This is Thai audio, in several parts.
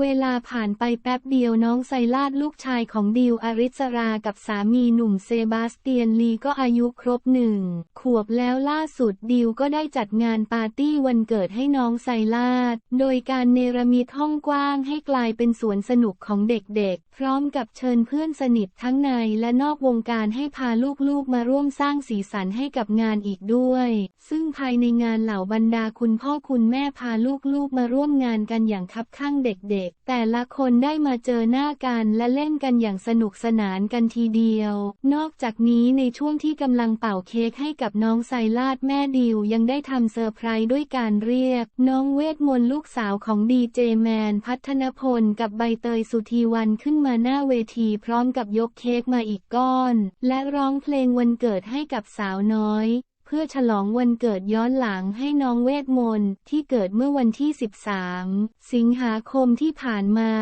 เวลาผ่านไปแป๊บเดียวน้องไซลาดลูกชายของดิวอริสรากับสามีหนุ่มเซบาสเตียนลีก็อายุครบหนึ่งขวบแล้วล่าสุดดิวก็ได้จัดงานปาร์ตี้วันเกิดให้น้องไซลาด โดยการเนรมิตห้องกว้างให้กลายเป็นสวนสนุกของเด็กๆ พร้อมกับเชิญเพื่อนสนิททั้งในและนอกวงการให้พาลูกๆมาร่วมสร้างสีสันให้กับงานอีกด้วย ซึ่งภายในงานเหล่าบรรดาคุณพ่อคุณแม่พาลูกๆมาร่วมงานกันอย่างคับข้างเด็กๆแต่ละคนได้มาเจอหน้ากันและเล่นกันอย่างสนุกสนานกันทีเดียว นอกจากนี้ในช่วงที่กำลังเป่าเค้กให้กับน้องไซลาดแม่ดิวยังได้ทำเซอร์ไพรส์ด้วยการเรียก น้องเวทมนต์ลูกสาวของดีเจแมนพัฒนพลกับใบเตยสุธีวันขึ้นมาหน้าเวทีพร้อมกับยกเค้กมาอีกก้อน และร้องเพลงวันเกิดให้กับสาวน้อย เพื่อฉลองวันเกิดย้อนหลังให้น้องเวทมนต์ที่เกิดเมื่อวันที่ 13 สิงหาคมที่ผ่านมา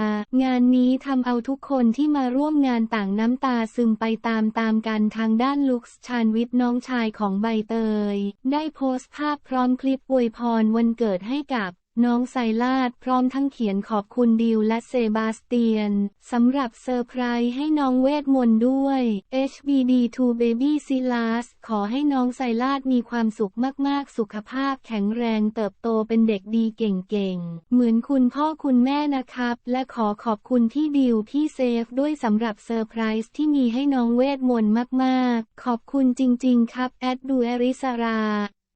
งานนี้ทำเอาทุกคนที่มาร่วมงานต่างน้ำตาซึมไปตามตามๆกันทางด้านลุคชานวิทย์น้องชายของใบเตย ได้โพสต์ภาพพร้อมคลิปอวยพรวันเกิดให้กับ น้องไซลาดพร้อมทั้งเขียนขอบคุณดิวและเซบาสเตียน สำหรับเซอร์ไพรส์ให้น้องเวทมนต์ด้วย HBD to Baby Silas ขอให้น้องไซลาดมีความสุขมากๆ สุขภาพแข็งแรงเติบโตเป็นเด็กดีเก่งๆ เหมือนคุณพ่อคุณแม่นะครับ และขอขอบคุณพี่ดิวพี่เซฟด้วยสำหรับเซอร์ไพรส์ที่มีให้น้องเวทมนต์มากๆ ขอบคุณจริงๆ ครับแอดดูเอริสรา